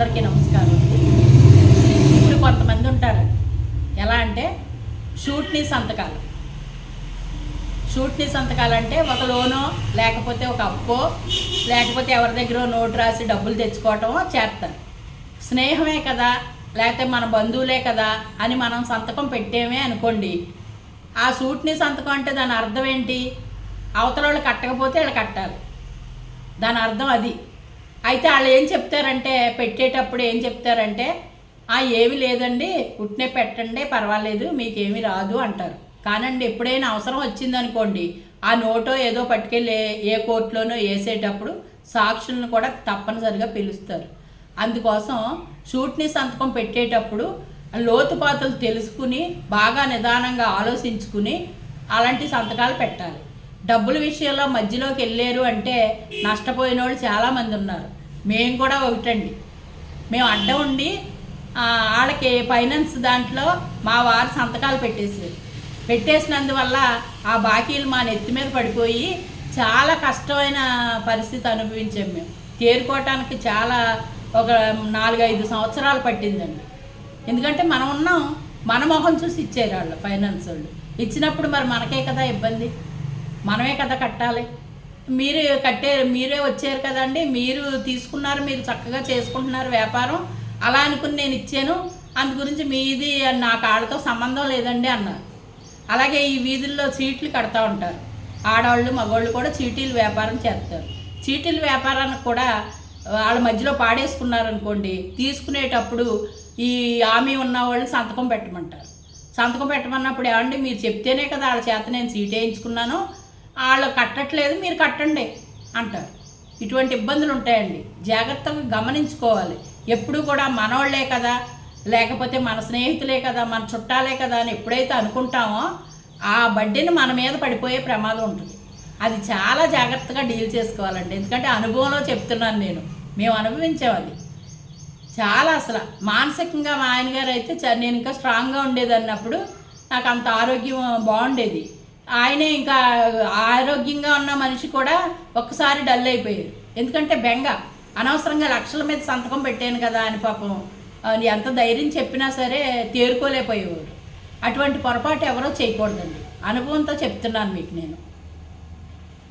అందరికీ నమస్కారం. ఇప్పుడు కొంతమంది ఉంటారు. ఎలా అంటే షూట్ని సంతకాలు. షూట్ని సంతకాలు అంటే ఒక లోనో లేకపోతే ఒక అప్పో లేకపోతే ఎవరి దగ్గర నోటు రాసి డబ్బులు తెచ్చుకోవటమో చేస్తారు స్నేహమే కదా లేకపోతే మన బంధువులే కదా అని మనం సంతకం పెట్టేమే అనుకోండి. ఆ షూట్ని సంతకం అంటే దాని అర్థం ఏంటి? అవతల వాళ్ళు కట్టకపోతే వీళ్ళు కట్టాలి. దాని అర్థం అది. అయితే వాళ్ళు ఏం చెప్తారంటే పెట్టేటప్పుడు ఏం చెప్తారంటే ఆ ఏమి లేదండి ఉట్నే పెట్టండి పర్వాలేదు మీకేమీ రాదు అంటారు. కానండి ఎప్పుడైనా అవసరం వచ్చిందనుకోండి ఆ నోటో ఏదో పట్టుకెళ్ళి ఏ- కోర్టులోనో వేసేటప్పుడు సాక్షులను కూడా తప్పనిసరిగా పిలుస్తారు. అందుకోసం షూట్ని సంతకం పెట్టేటప్పుడు లోతుపాతలు తెలుసుకుని బాగా నిదానంగా ఆలోచించుకుని అలాంటి సంతకాలు పెట్టాలి. డబ్బుల విషయంలో మధ్యలోకి వెళ్ళారు అంటే నష్టపోయిన వాళ్ళు చాలామంది ఉన్నారు. మేము కూడా ఒకటండి. మేము అడ్డం ఉండి వాళ్ళకి ఫైనాన్స్ దాంట్లో మా వారు సంతకాలు పెట్టేసారు పెట్టేసినందువల్ల ఆ బాకీలు మా నెత్తి మీద పడిపోయి చాలా కష్టమైన పరిస్థితి అనుభవించాం మేము తేరుకోవటానికి చాలా ఒక నాలుగైదు సంవత్సరాలు పట్టిందండి. ఎందుకంటే మనం ఉన్నాం మన మొహం చూసి ఇచ్చారు వాళ్ళు ఫైనాన్స్ వాళ్ళు. ఇచ్చినప్పుడు మరి మనకే కదా ఇబ్బంది? మనమే కదా కట్టాలి. మీరు కట్టే మీరే వచ్చారు కదండి మీరు తీసుకున్నారు మీరు చక్కగా చేసుకుంటున్నారు వ్యాపారం. అలా అనుకుని నేను ఇచ్చాను. అందు గురించి మీది నాకు వాళ్ళతో సంబంధం లేదండి అన్నారు. అలాగే ఈ వీధుల్లో చీట్లు కడతా ఉంటారు. ఆడవాళ్ళు మగవాళ్ళు కూడా చీటీలు వ్యాపారం చేస్తారు. చీటీల వ్యాపారానికి కూడా వాళ్ళ మధ్యలో పాడేసుకున్నారనుకోండి తీసుకునేటప్పుడు ఈ హామీ ఉన్న వాళ్ళు సంతకం పెట్టమంటారు. సంతకం పెట్టమన్నప్పుడు ఏమండి మీరు చెప్తేనే కదా వాళ్ళ చేత నేను సీట్ వేయించుకున్నాను. వాళ్ళు కట్టట్లేదు మీరు కట్టండి అంటారు. ఇటువంటి ఇబ్బందులు ఉంటాయండి. జాగ్రత్తగా గమనించుకోవాలి. ఎప్పుడు కూడా మనోళ్ళే కదా లేకపోతే మన స్నేహితులే కదా మన చుట్టాలే కదా అని ఎప్పుడైతే అనుకుంటామో ఆ బడ్డీని మన మీద పడిపోయే ప్రమాదం ఉంటుంది. అది చాలా జాగ్రత్తగా డీల్ చేసుకోవాలండి. ఎందుకంటే అనుభవంలో చెప్తున్నాను నేను. మేము అనుభవించాం అది చాలా అసలు మానసికంగా మా ఆయన గారు అయితే చ- నేను ఇంకా స్ట్రాంగ్గా ఉండేది అన్నప్పుడు నాకు అంత ఆరోగ్యం బాగుండేది. ఆయనే ఇంకా ఆరోగ్యంగా ఉన్న మనిషి కూడా ఒక్కసారి డల్ అయిపోయారు. ఎందుకంటే బెంగ అనవసరంగా లక్షల మీద సంతకం పెట్టాను కదా అని పాపం ఎంత ధైర్యం చెప్పినా సరే తేరుకోలేకపోయేవారు అటువంటి పొరపాటు ఎవరో చేయకూడదండి. అనుభవంతో చెప్తున్నాను మీకు నేను.